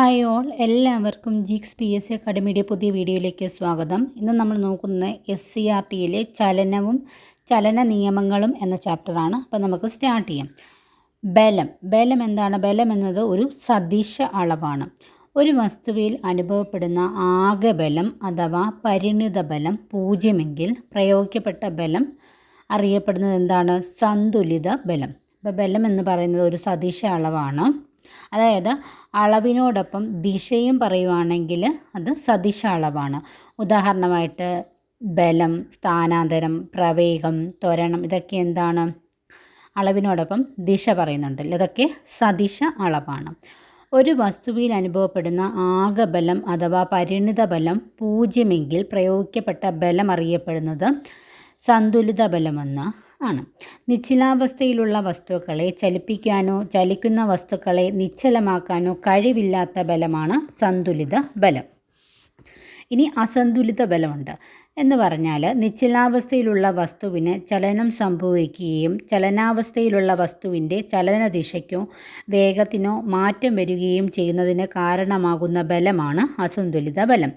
Hi all എല്ലാവർക്കും ജിക്സ് P S C അക്കാഡമിയുടെ പുതിയ വീഡിയോയിലേക്ക് സ്വാഗതം. ഇന്ന് നമ്മൾ നോക്കുന്നത് എസ് സി ആർ ടിയിലെ ചലനവും ചലന നിയമങ്ങളും എന്ന ചാപ്റ്ററാണ് അപ്പോൾ നമുക്ക് സ്റ്റാർട്ട് ചെയ്യാം. ബലം. ബലം എന്താണ്? ബലം എന്നത് ഒരു സദിശ അളവാണ്. ഒരു വസ്തുവിൽ അനുഭവപ്പെടുന്ന ആകെ ബലം അഥവാ പരിണിത ബലം പൂജ്യമെങ്കിൽ പ്രയോഗിക്കപ്പെട്ട ബലം അറിയപ്പെടുന്നത് എന്താണ്? സന്തുലിത ബലം. അപ്പോൾ ബലം എന്ന് പറയുന്നത് ഒരു സദിശ അളവാണ്. അതായത് അളവിനോടൊപ്പം ദിശയും പറയുവാണെങ്കിൽ അത് സദിശ അളവാണ്. ഉദാഹരണമായിട്ട് ബലം സ്ഥാനാന്തരം പ്രവേഗം ത്വരണം ഇതൊക്കെ എന്താണ്? അളവിനോടൊപ്പം ദിശ പറയുന്നുണ്ട്. ഇതൊക്കെ സദിശ അളവാണ്. ഒരു വസ്തുവിൽ അനുഭവപ്പെടുന്ന ആകെ ബലം അഥവാ പരിണിത ബലം പൂജ്യമെങ്കിൽ പ്രയോഗിക്കപ്പെട്ട ബലം അറിയപ്പെടുന്നത് സന്തുലിത ബലമെന്ന് ആണ്. നിശ്ചലാവസ്ഥയിലുള്ള വസ്തുക്കളെ ചലിപ്പിക്കാനോ ചലിക്കുന്ന വസ്തുക്കളെ നിശ്ചലമാക്കാനോ കഴിവില്ലാത്ത ബലമാണ് സന്തുലിത ബലം. ഇനി അസന്തുലിത ബലമുണ്ട്. എന്ന് പറഞ്ഞാൽ നിശ്ചലാവസ്ഥയിലുള്ള വസ്തുവിന് ചലനം സംഭവിക്കുകയും ചലനാവസ്ഥയിലുള്ള വസ്തുവിന്റെ ചലനദിശയ്ക്കോ വേഗത്തിനോ മാറ്റം വരികയും ചെയ്യുന്നതിന് കാരണമാകുന്ന ബലമാണ് അസന്തുലിത ബലം.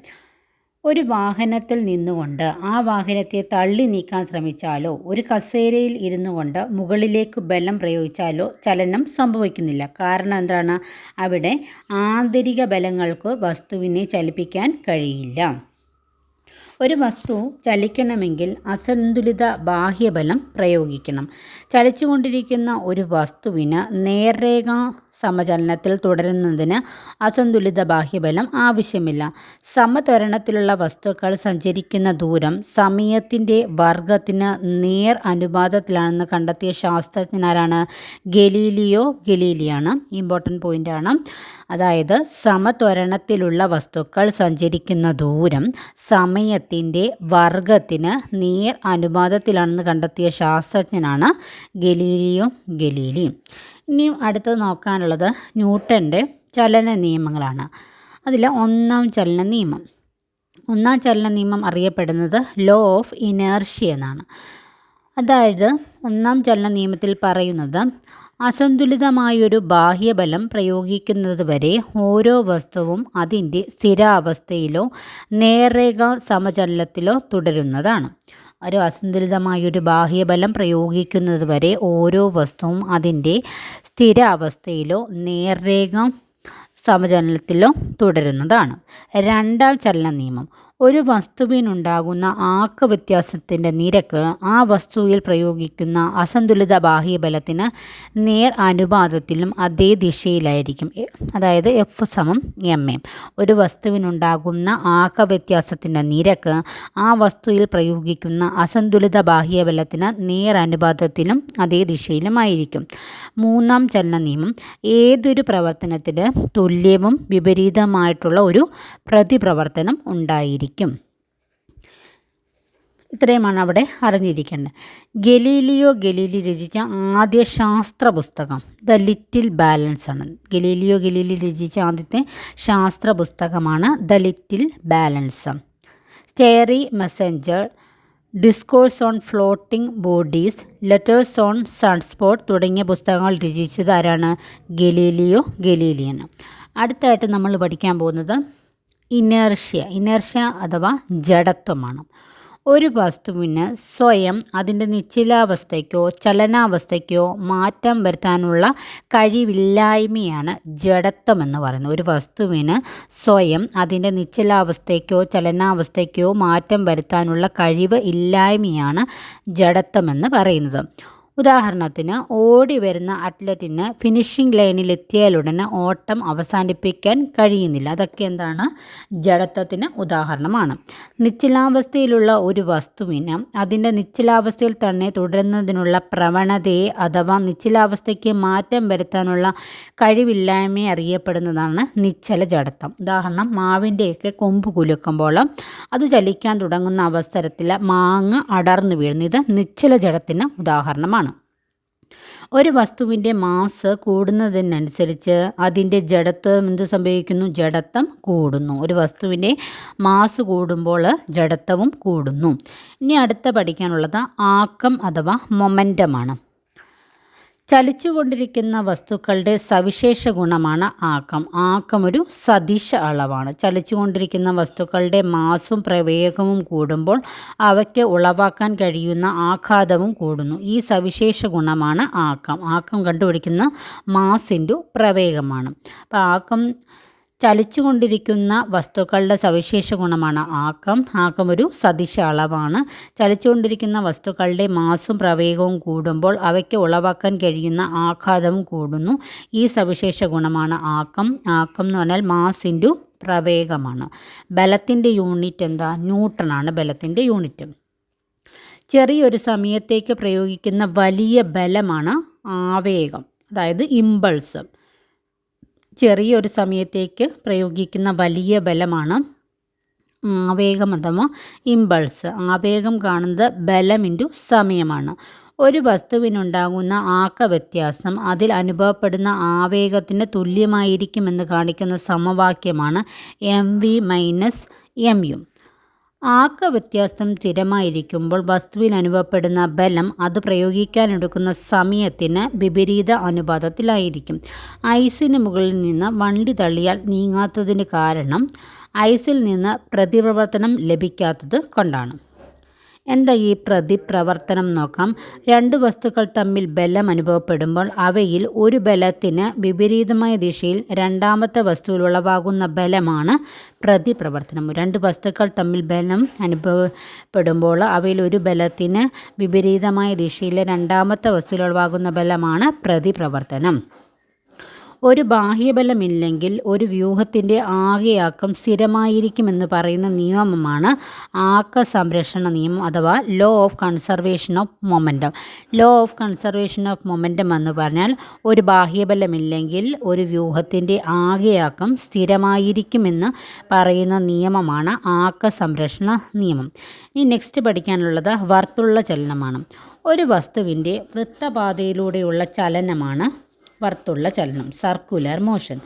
ഒരു വാഹനത്തിൽ നിന്നുകൊണ്ട് ആ വാഹനത്തെ തള്ളി നീക്കാൻ ശ്രമിച്ചാലോ ഒരു കസേരയിൽ ഇരുന്നു കൊണ്ട് മുകളിലേക്ക് ബലം പ്രയോഗിച്ചാലോ ചലനം സംഭവിക്കുന്നില്ല. കാരണം എന്താണ്? അവിടെ ആന്തരിക ബലങ്ങൾക്ക് വസ്തുവിനെ ചലിപ്പിക്കാൻ കഴിയില്ല. ഒരു വസ്തു ചലിക്കണമെങ്കിൽ അസന്തുലിത ബാഹ്യബലം പ്രയോഗിക്കണം. ചലിച്ചുകൊണ്ടിരിക്കുന്ന ഒരു വസ്തുവിന് നേർരേഖ സമചലനത്തിൽ തുടരുന്നതിന് അസന്തുലിത ബാഹ്യബലം ആവശ്യമില്ല. സമതരണത്തിലുള്ള വസ്തുക്കൾ സഞ്ചരിക്കുന്ന ദൂരം സമയത്തിന്റെ വർഗത്തിന് നേർ അനുപാതത്തിലാണെന്ന് കണ്ടെത്തിയ ശാസ്ത്രജ്ഞനാരാണ് ഗലീലിയോ ഗലീലിയാണ്. ഇമ്പോർട്ടന്റ് പോയിന്റാണ് അതായത് സമത്വരണത്തിലുള്ള വസ്തുക്കൾ സഞ്ചരിക്കുന്ന ദൂരം സമയത്തിന്റെ വർഗത്തിന് നേർ അനുപാതത്തിലാണെന്ന് കണ്ടെത്തിയ ശാസ്ത്രജ്ഞനാണ് ഗലീലിയോ ഗലീലി. ഇനിയും അടുത്തത് നോക്കാനുള്ളത് ന്യൂട്ടന്റെ ചലന നിയമങ്ങളാണ്. അതിൽ ഒന്നാം ചലന നിയമം. ഒന്നാം ചലന നിയമം അറിയപ്പെടുന്നത് ലോ ഓഫ് ഇനേർഷ്യ എന്നാണ്. അതായത് ഒന്നാം ചലന നിയമത്തിൽ പറയുന്നത് അസന്തുലിതമായൊരു ബാഹ്യബലം പ്രയോഗിക്കുന്നതുവരെ ഓരോ വസ്തുവും അതിന്റെ സ്ഥിരാവസ്ഥയിലോ നേർരേഖ സമചലനത്തിലോ തുടരുന്നതാണ്. ഒരു അസന്തുലിതമായൊരു ബാഹ്യബലം പ്രയോഗിക്കുന്നത് വരെ ഓരോ വസ്തുവും അതിന്റെ സ്ഥിരാവസ്ഥയിലോ നേർരേഖ സമചലനത്തിലോ തുടരുന്നതാണ്. രണ്ടാം ചലന നിയമം. ഒരു വസ്തുവിനുണ്ടാകുന്ന ആക്ക വ്യത്യാസത്തിന്റെ നിരക്ക് ആ വസ്തുവിൽ പ്രയോഗിക്കുന്ന അസന്തുലിത ബാഹ്യബലത്തിന് നേർ അനുപാതത്തിലും അതേ ദിശയിലായിരിക്കും. അതായത് എഫ് സമം എം എം. ഒരു വസ്തുവിനുണ്ടാകുന്ന ആക്ക വ്യത്യാസത്തിന്റെ നിരക്ക് ആ വസ്തുവിൽ പ്രയോഗിക്കുന്ന അസന്തുലിത ബാഹ്യബലത്തിന് നേർ അനുപാതത്തിലും അതേ ദിശയിലുമായിരിക്കും മൂന്നാം ചലന നിയമം ഏതൊരു പ്രവർത്തനത്തിന് തുല്യവും വിപരീതമായിട്ടുള്ള ഒരു പ്രതിപ്രവർത്തനം ഉണ്ടായിരിക്കും. ഇത്രയുമാണ് അവിടെ അറിഞ്ഞിരിക്കേണ്ടത്. ഗലീലിയോ ഗലീലി രചിച്ച ആദ്യ ശാസ്ത്ര പുസ്തകം ദ ലിറ്റിൽ ബാലൻസ് ആണ്. ഗലീലിയോ ഗലീലി രചിച്ച ആദ്യത്തെ ശാസ്ത്ര പുസ്തകമാണ് the little balance. Starry messenger discourse on floating bodies letters on sunspot തുടങ്ങിയ പുസ്തകങ്ങൾ രചിച്ചത് ആരാണ്? ഗലീലിയോ ഗലീലിയാണ്. അടുത്തായിട്ട് നമ്മൾ പഠിക്കാൻ പോകുന്നത് ഇനേർഷ്യ ഇനേർഷ്യ അഥവാ ജഡത്വമാണ്. ഒരു വസ്തുവിന് സ്വയം അതിന്റെ നിശ്ചലാവസ്ഥയ്ക്കോ ചലനാവസ്ഥയ്ക്കോ മാറ്റം വരുത്താനുള്ള കഴിവില്ലായ്മയാണ് ജഡത്വം എന്ന് പറയുന്നത്. ഒരു വസ്തുവിന് സ്വയം അതിന്റെ നിശ്ചലാവസ്ഥയ്ക്കോ ചലനാവസ്ഥയ്ക്കോ മാറ്റം വരുത്താനുള്ള കഴിവ് ഇല്ലായ്മയാണ് ജഡത്വം എന്ന് പറയുന്നത്. ഉദാഹരണത്തിന് ഓടി വരുന്ന അത്ലറ്റിന് ഫിനിഷിംഗ് ലൈനിൽ എത്തിയാലുടനെ ഓട്ടം അവസാനിപ്പിക്കാൻ കഴിയുന്നില്ല. അതൊക്കെ എന്താണ്? ജഡത്വത്തിന് ഉദാഹരണമാണ്. നിശ്ചലാവസ്ഥയിലുള്ള ഒരു വസ്തുവിന് അതിന്റെ നിശ്ചലാവസ്ഥയിൽ തന്നെ തുടരുന്നതിനുള്ള പ്രവണതയെ അഥവാ നിശ്ചലാവസ്ഥയ്ക്ക് മാറ്റം വരുത്താനുള്ള കഴിവില്ലായ്മയെ അറിയപ്പെടുന്നതാണ് നിശ്ചല ജഡത്വം. ഉദാഹരണം മാവിന്റെയൊക്കെ കൊമ്പ് കുലുക്കുമ്പോൾ അത് ചലിക്കാൻ തുടങ്ങുന്ന അവസരത്തിൽ മാങ്ങ അടർന്നു വീഴുന്നു. ഇത് നിശ്ചല ജഡത്തിന് ഉദാഹരണമാണ്. ഒരു വസ്തുവിന്റെ മാസ് കൂടുന്നതിനനുസരിച്ച് അതിന്റെ ജഡത്വം എന്ത് സംഭവിക്കുന്നു? ജഡത്വം കൂടുന്നു. ഒരു വസ്തുവിന്റെ മാസ് കൂടുമ്പോൾ ജഡത്വവും കൂടുന്നു. ഇനി അടുത്ത പഠിക്കാനുള്ളത് ആക്കം അഥവാ മൊമെന്റമാണ് ചലിച്ചുകൊണ്ടിരിക്കുന്ന വസ്തുക്കളുടെ സവിശേഷ ഗുണമാണ് ആക്കം. ആക്കം ഒരു സദിശ അളവാണ്. ചലിച്ചുകൊണ്ടിരിക്കുന്ന വസ്തുക്കളുടെ മാസും പ്രവേഗവും കൂടുമ്പോൾ അവയ്ക്ക് ഉളവാക്കാൻ കഴിയുന്ന ആഘാതവും കൂടുന്നു. ഈ സവിശേഷ ഗുണമാണ് ആക്കം. ആക്കം കണ്ടുപിടിക്കുന്ന മാസ് ഇന്റു പ്രവേഗമാണ്. അപ്പോൾ ആക്കം ചലിച്ചുകൊണ്ടിരിക്കുന്ന വസ്തുക്കളുടെ സവിശേഷ ഗുണമാണ് ആക്കം. ആക്കം ഒരു സദിശ അളവാണ്. ചലിച്ചുകൊണ്ടിരിക്കുന്ന വസ്തുക്കളുടെ മാസും പ്രവേഗവും കൂടുമ്പോൾ അവയ്ക്ക് ഉളവാക്കാൻ കഴിയുന്ന ആഘാതവും കൂടുന്നു. ഈ സവിശേഷ ഗുണമാണ് ആക്കം. ആക്കം എന്ന് പറഞ്ഞാൽ മാസ് ഇന്റു പ്രവേഗമാണ്. ബലത്തിന്റെ യൂണിറ്റ് എന്താ? ന്യൂട്ടണാണ് ബലത്തിന്റെ യൂണിറ്റ്. ചെറിയൊരു സമയത്തേക്ക് പ്രയോഗിക്കുന്ന വലിയ ബലമാണ് ആവേഗം. അതായത് ഇമ്പൾസ്. ചെറിയൊരു സമയത്തേക്ക് പ്രയോഗിക്കുന്ന വലിയ ബലമാണ് ആവേഗം അഥവാ ഇമ്പൾസ്. ആവേഗം കാണുന്നത് ബലം ഇന്റു സമയമാണ്. ഒരു വസ്തുവിനുണ്ടാകുന്ന ആക്ക വ്യത്യാസം അതിൽ അനുഭവപ്പെടുന്ന ആവേഗത്തിന് തുല്യമായിരിക്കുമെന്ന് കാണിക്കുന്ന സമവാക്യമാണ് M V minus M U ആക്ക വ്യത്യാസം സ്ഥിരമായിരിക്കുമ്പോൾ വസ്തുവിൽ അനുഭവപ്പെടുന്ന ബലം അത് പ്രയോഗിക്കാനെടുക്കുന്ന സമയത്തിന് വിപരീത അനുപാതത്തിലായിരിക്കും. ഐസിന് മുകളിൽ നിന്ന് വണ്ടി തള്ളിയാൽ നീങ്ങാത്തതിന് കാരണം ഐസിൽ നിന്ന് പ്രതിപ്രവർത്തനം ലഭിക്കാത്തത് കൊണ്ടാണ്. എന്താ ഈ പ്രതിപ്രവർത്തനം നോക്കാം? രണ്ട് വസ്തുക്കൾ തമ്മിൽ ബലം അനുഭവപ്പെടുമ്പോൾ അവയിൽ ഒരു ബലത്തിന് വിപരീതമായ ദിശയിൽ രണ്ടാമത്തെ വസ്തുവിൽ ഉളവാകുന്ന ബലമാണ് പ്രതിപ്രവർത്തനം. രണ്ട് വസ്തുക്കൾ തമ്മിൽ ബലം അനുഭവപ്പെടുമ്പോൾ അവയിൽ ഒരു ബലത്തിന് വിപരീതമായ ദിശയിലെ രണ്ടാമത്തെ വസ്തുവിൽ ഉളവാകുന്ന ബലമാണ് പ്രതിപ്രവർത്തനം. ഒരു ബാഹ്യബലമില്ലെങ്കിൽ ഒരു വ്യൂഹത്തിന്റെ ആകെയാക്കം സ്ഥിരമായിരിക്കുമെന്ന് പറയുന്ന നിയമമാണ് ആക്ക സംരക്ഷണ നിയമം അഥവാ law of conservation of momentum law of conservation of momentum എന്ന് പറഞ്ഞാൽ ഒരു ബാഹ്യബലമില്ലെങ്കിൽ ഒരു വ്യൂഹത്തിന്റെ ആകെയാക്കം സ്ഥിരമായിരിക്കുമെന്ന് പറയുന്ന നിയമമാണ് ആക്ക സംരക്ഷണ നിയമം. ഇനി നെക്സ്റ്റ് പഠിക്കാനുള്ളത് വർത്തുള്ള ചലനമാണ്. ഒരു വസ്തുവിന്റെ വൃത്തപാതയിലൂടെയുള്ള ചലനമാണ് വർത്തുള്ള ചലനം സർക്കുലർ മോഷൻ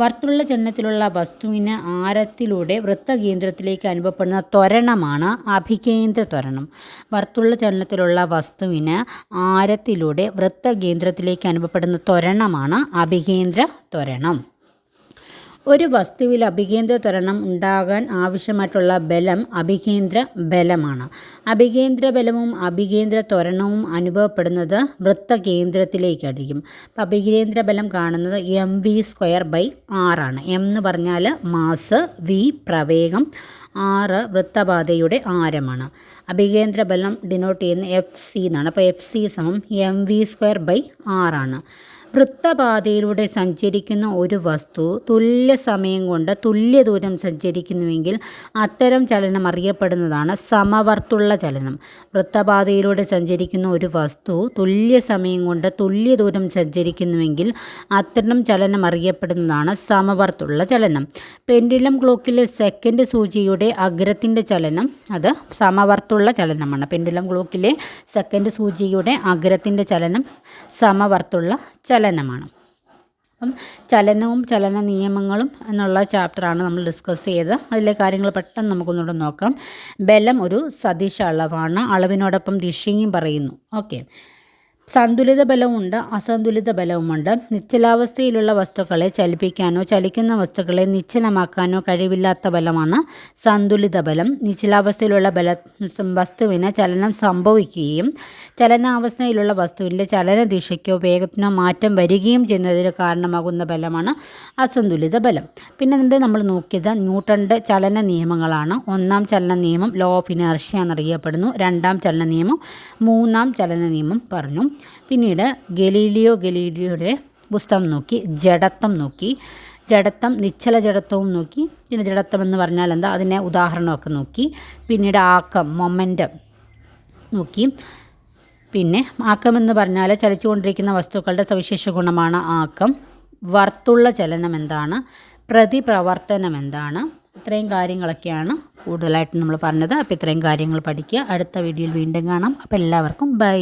വർത്തുള്ള ചലനത്തിലുള്ള വസ്തുവിന് ആരത്തിലൂടെ വൃത്തകേന്ദ്രത്തിലേക്ക് അനുഭവപ്പെടുന്ന ത്വരണമാണ് അഭികേന്ദ്ര ത്വരണം. വർത്തുള്ള ചലനത്തിലുള്ള വസ്തുവിന് ആരത്തിലൂടെ വൃത്തകേന്ദ്രത്തിലേക്ക് അനുഭവപ്പെടുന്ന ത്വരണമാണ് അഭികേന്ദ്ര ത്വരണം. ഒരു വസ്തുവിൽ അഭികേന്ദ്ര ത്വരണം ഉണ്ടാകാൻ ആവശ്യമായിട്ടുള്ള ബലം അഭികേന്ദ്ര ബലമാണ്. അഭികേന്ദ്ര ബലവും അഭികേന്ദ്ര ത്വരണവും അനുഭവപ്പെടുന്നത് വൃത്തകേന്ദ്രത്തിലേക്കായിരിക്കും. അപ്പം അഭികേന്ദ്ര ബലം കാണുന്നത് എം വി സ്ക്വയർ ബൈ ആറാണ് എം എന്ന് പറഞ്ഞാൽ മാസ് വി പ്രവേഗം ആറ് വൃത്തപാതയുടെ ആരമാണ്. അഭികേന്ദ്ര ബലം ഡിനോട്ട് ചെയ്യുന്ന എഫ് സി എന്നാണ്. അപ്പോൾ എഫ് സി സമം എം വി സ്ക്വയർ ബൈ ആറാണ് വൃത്തപാതയിലൂടെ സഞ്ചരിക്കുന്ന ഒരു വസ്തു തുല്യ സമയം കൊണ്ട് തുല്യ ദൂരം സഞ്ചരിക്കുന്നുവെങ്കിൽ അത്തരം ചലനം അറിയപ്പെടുന്നതാണ് സമവർത്തുള്ള ചലനം. വൃത്തപാതയിലൂടെ സഞ്ചരിക്കുന്ന ഒരു വസ്തു തുല്യ സമയം കൊണ്ട് തുല്യ ദൂരം സഞ്ചരിക്കുന്നുവെങ്കിൽ അത്തരം ചലനം അറിയപ്പെടുന്നതാണ് സമവർത്തുള്ള ചലനം. പെൻഡുലം ക്ലോക്കിലെ സെക്കൻഡ് സൂചിയുടെ അഗ്രത്തിന്റെ ചലനം അത് സമവർത്തുള്ള ചലനമാണ്. പെൻഡുലം ക്ലോക്കിലെ സെക്കൻഡ് സൂചിയുടെ അഗ്രത്തിന്റെ ചലനം സമവർത്തുള്ള ചലനമാണ്. അപ്പം ചലനവും ചലന നിയമങ്ങളും എന്നുള്ള ചാപ്റ്ററാണ് നമ്മൾ ഡിസ്കസ് ചെയ്തത്. അതിലെ കാര്യങ്ങൾ പെട്ടെന്ന് നമുക്കൊന്നുകൂടെ നോക്കാം. ബലം ഒരു സദിശ അളവാണ്. അളവിനോടൊപ്പം ദിശയും പറയുന്നു. ഓക്കെ. സന്തുലിത ബലവുമുണ്ട് അസന്തുലിത ബലവുമുണ്ട്. നിശ്ചലാവസ്ഥയിലുള്ള വസ്തുക്കളെ ചലിപ്പിക്കാനോ ചലിക്കുന്ന വസ്തുക്കളെ നിശ്ചലമാക്കാനോ കഴിവില്ലാത്ത ബലമാണ് സന്തുലിത ബലം. നിശ്ചലാവസ്ഥയിലുള്ള ബല വസ്തുവിന് ചലനം സംഭവിക്കുകയും ചലനാവസ്ഥയിലുള്ള വസ്തുവിന്റെ ചലന ദിശയ്ക്കോ വേഗത്തിനോ മാറ്റം വരികയും ചെയ്യുന്നതിന് കാരണമാകുന്ന ബലമാണ് അസന്തുലിത ബലം. പിന്നെ ഇതിന്റെ നമ്മൾ നോക്കിയത്? ന്യൂട്ടന്റെ ചലന നിയമങ്ങളാണ്. ഒന്നാം ചലന നിയമം ലോ ഓഫ് ഇനർഷ്യ എന്നറിയപ്പെടുന്നു. രണ്ടാം ചലന നിയമം മൂന്നാം ചലന നിയമം പറഞ്ഞു. പിന്നീട് ഗലീലിയോ ഗലീലിയോയുടെ പുസ്തകം നോക്കി ജഡത്വം നോക്കി ജഡത്വം നിശ്ചല ജഡത്വവും നോക്കി പിന്നെ ജഡത്വം എന്ന് പറഞ്ഞാൽ എന്താ? അതിനെ ഉദാഹരണമൊക്കെ നോക്കി പിന്നീട് ആക്കം മൊമെന്റം നോക്കി പിന്നെ ആക്കം എന്ന് പറഞ്ഞാൽ ചലിച്ചുകൊണ്ടിരിക്കുന്ന വസ്തുക്കളുടെ സവിശേഷ ഗുണമാണ് ആക്കം. വർത്തുള്ള ചലനം എന്താണ്? പ്രതിപ്രവർത്തനം എന്താണ്? ഇത്രയും കാര്യങ്ങളൊക്കെയാണ് കൂടുതലായിട്ട് നമ്മൾ പറഞ്ഞത്. അപ്പോൾ ഇത്രയും കാര്യങ്ങൾ പഠിക്കുക. അടുത്ത വീഡിയോയിൽ വീണ്ടും കാണാം. അപ്പോൾ എല്ലാവർക്കും ബൈ.